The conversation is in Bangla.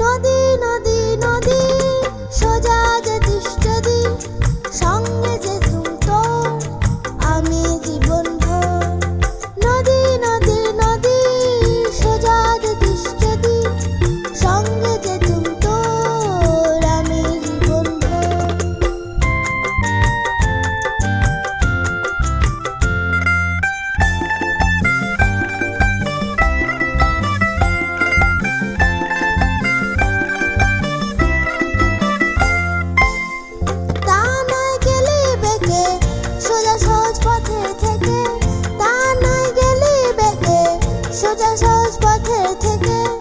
Nanti. পথে থেকে তা নয় গেলি বেঁকে সোজা সহজ পথে থেকে।